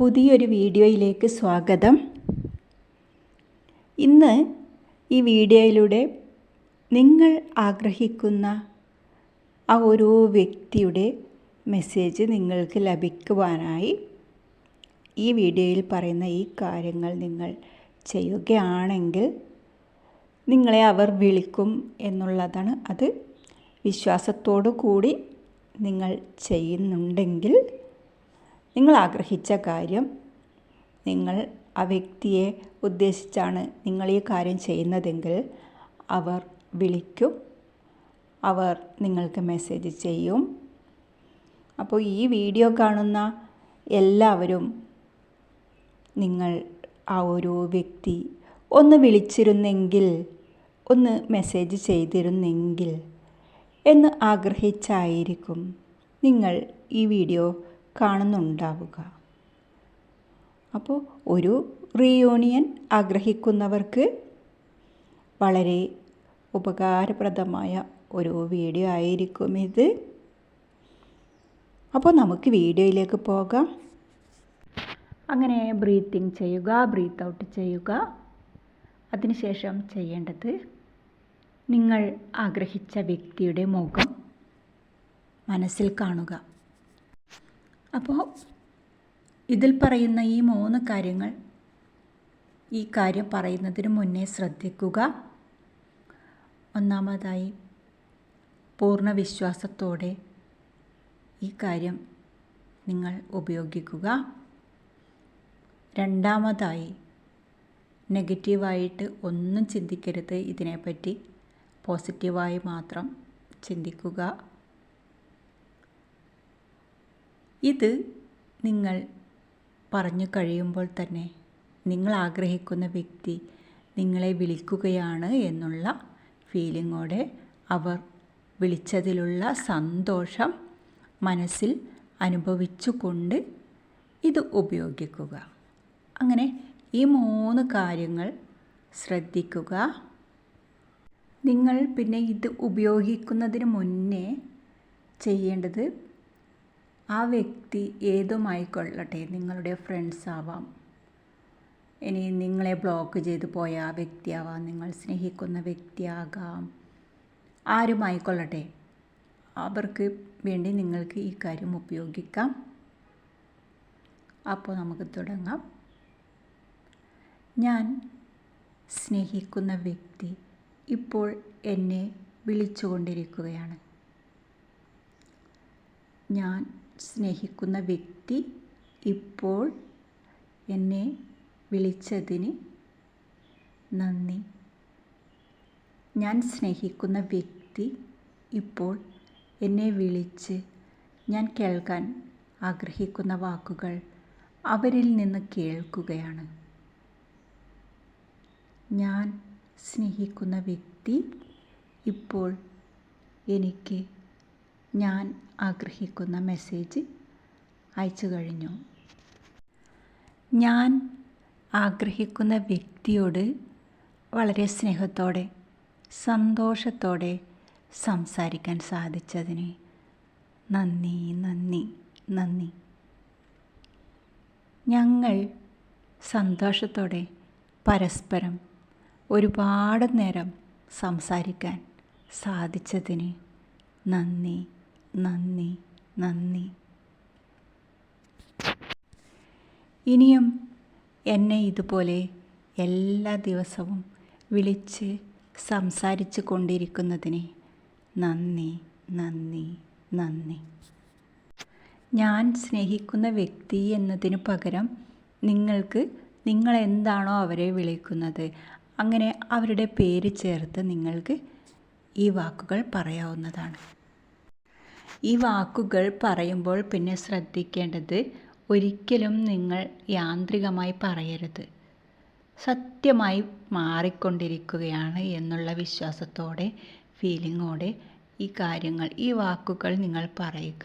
പുതിയൊരു വീഡിയോയിലേക്ക് സ്വാഗതം. ഇന്ന് ഈ വീഡിയോയിലൂടെ നിങ്ങൾ ആഗ്രഹിക്കുന്ന ആ ഓരോ വ്യക്തിയുടെ മെസ്സേജ് നിങ്ങൾക്ക് ലഭിക്കുവാനായി ഈ വീഡിയോയിൽ പറയുന്ന ഈ കാര്യങ്ങൾ നിങ്ങൾ ചെയ്യുകയാണെങ്കിൽ നിങ്ങളെ അവർ വിളിക്കും എന്നുള്ളതാണ് അത്. വിശ്വാസത്തോടു കൂടി നിങ്ങൾ ചെയ്യുന്നുണ്ടെങ്കിൽ നിങ്ങൾ ആഗ്രഹിച്ച കാര്യം നിങ്ങൾ ആ വ്യക്തിയെ ഉദ്ദേശിച്ചാണ് നിങ്ങൾ ഈ കാര്യം ചെയ്യുന്നതെങ്കിൽ അവർ വിളിക്കും അവർ നിങ്ങൾക്ക് മെസ്സേജ് ചെയ്യും. അപ്പോൾ ഈ വീഡിയോ കാണുന്ന എല്ലാവരും നിങ്ങൾ ആ ഒരു വ്യക്തി ഒന്ന് വിളിച്ചിരുന്നെങ്കിൽ ഒന്ന് മെസ്സേജ് ചെയ്തിരുന്നെങ്കിൽ എന്ന് ആഗ്രഹിച്ചായിരിക്കും നിങ്ങൾ ഈ വീഡിയോ കാണുന്നുണ്ടാവുക. അപ്പോൾ ഒരു റീയൂണിയൻ ആഗ്രഹിക്കുന്നവർക്ക് വളരെ ഉപകാരപ്രദമായ ഒരു വീഡിയോ ആയിരിക്കും ഇത്. അപ്പോൾ നമുക്ക് വീഡിയോയിലേക്ക് പോകാം. അങ്ങനെ ബ്രീത്തിങ് ചെയ്യുക ബ്രീത്ത് ഔട്ട് ചെയ്യുക. അതിനുശേഷം ചെയ്യേണ്ടത് നിങ്ങൾ ആഗ്രഹിച്ച വ്യക്തിയുടെ മുഖം മനസ്സിൽ കാണുക. അപ്പോൾ ഇതിൽ പറയുന്ന ഈ മൂന്ന് കാര്യങ്ങൾ ഈ കാര്യം പറയുന്നതിന് മുന്നേ ശ്രദ്ധിക്കുക. ഒന്നാമതായി പൂർണ വിശ്വാസത്തോടെ ഈ കാര്യം നിങ്ങൾ ഉപയോഗിക്കുക. രണ്ടാമതായി നെഗറ്റീവായിട്ട് ഒന്നും ചിന്തിക്കരുത്. ഇതിനെപ്പറ്റി പോസിറ്റീവായി മാത്രം ചിന്തിക്കുക. ഇത് നിങ്ങൾ പറഞ്ഞു കഴിയുമ്പോൾ തന്നെ നിങ്ങൾ ആഗ്രഹിക്കുന്ന വ്യക്തി നിങ്ങളെ വിളിക്കുകയാണ് എന്നുള്ള ഫീലിങ്ങോടെ അവർ വിളിച്ചതിലുള്ള സന്തോഷം മനസ്സിൽ അനുഭവിച്ചുകൊണ്ട് ഇത് ഉപയോഗിക്കുക. അങ്ങനെ ഈ മൂന്ന് കാര്യങ്ങൾ ശ്രദ്ധിക്കുക. നിങ്ങൾ പിന്നെ ഇത് ഉപയോഗിക്കുന്നതിന് മുന്നേ ചെയ്യേണ്ടത് ആ വ്യക്തി ഏതുമായിക്കൊള്ളട്ടെ നിങ്ങളുടെ ഫ്രണ്ട്സ് ആവാം. ഇനി നിങ്ങളെ ബ്ലോക്ക് ചെയ്ത് പോയ ആ വ്യക്തിയാവാം. നിങ്ങൾ സ്നേഹിക്കുന്ന വ്യക്തിയാകാം. ആരുമായിക്കൊള്ളട്ടെ? അവർക്ക് വേണ്ടി നിങ്ങൾക്ക് ഈ കാര്യം ഉപയോഗിക്കാം. അപ്പോൾ നമുക്ക് തുടങ്ങാം. ഞാൻ സ്നേഹിക്കുന്ന വ്യക്തി ഇപ്പോൾ എന്നെ വിളിച്ചുകൊണ്ടിരിക്കുകയാണ്. ഞാൻ സ്നേഹിക്കുന്ന വ്യക്തി ഇപ്പോൾ എന്നെ വിളിച്ചതിന് നന്ദി. ഞാൻ സ്നേഹിക്കുന്ന വ്യക്തി ഇപ്പോൾ എന്നെ വിളിച്ച് ഞാൻ കേൾക്കാൻ ആഗ്രഹിക്കുന്ന വാക്കുകൾ അവരിൽ നിന്ന് കേൾക്കുകയാണ്. ഞാൻ സ്നേഹിക്കുന്ന വ്യക്തി ഇപ്പോൾ എനിക്ക് ഞാൻ ആഗ്രഹിക്കുന്ന മെസ്സേജ് അയച്ചു കഴിഞ്ഞു. ഞാൻ ആഗ്രഹിക്കുന്ന വ്യക്തിയോട് വളരെ സ്നേഹത്തോടെ സന്തോഷത്തോടെ സംസാരിക്കാൻ സാധിച്ചതിന് നന്ദി നന്ദി നന്ദി. ഞങ്ങൾ സന്തോഷത്തോടെ പരസ്പരം ഒരുപാട് നേരം സംസാരിക്കാൻ സാധിച്ചതിന് നന്ദി. നന്ദി നന്ദി. ഇനിയും എന്നെ ഇതുപോലെ എല്ലാ ദിവസവും വിളിച്ച് സംസാരിച്ചു കൊണ്ടിരിക്കുന്നതിന് നന്ദി നന്ദി നന്ദി. ഞാൻ സ്നേഹിക്കുന്ന വ്യക്തി എന്നതിന് പകരം നിങ്ങൾക്ക് നിങ്ങൾ എന്താണോ അവരെ വിളിക്കുന്നത് അങ്ങനെ അവരുടെ പേര് ചേർത്ത് നിങ്ങൾക്ക് ഈ വാക്കുകൾ പറയാവുന്നതാണ്. ഈ വാക്കുകൾ പറയുമ്പോൾ പിന്നെ ശ്രദ്ധിക്കേണ്ടത് ഒരിക്കലും നിങ്ങൾ യാന്ത്രികമായി പറയരുത്. സത്യമായി മാറിക്കൊണ്ടിരിക്കുകയാണ് എന്നുള്ള വിശ്വാസത്തോടെ ഫീലിങ്ങോടെ ഈ കാര്യങ്ങൾ ഈ വാക്കുകൾ നിങ്ങൾ പറയുക.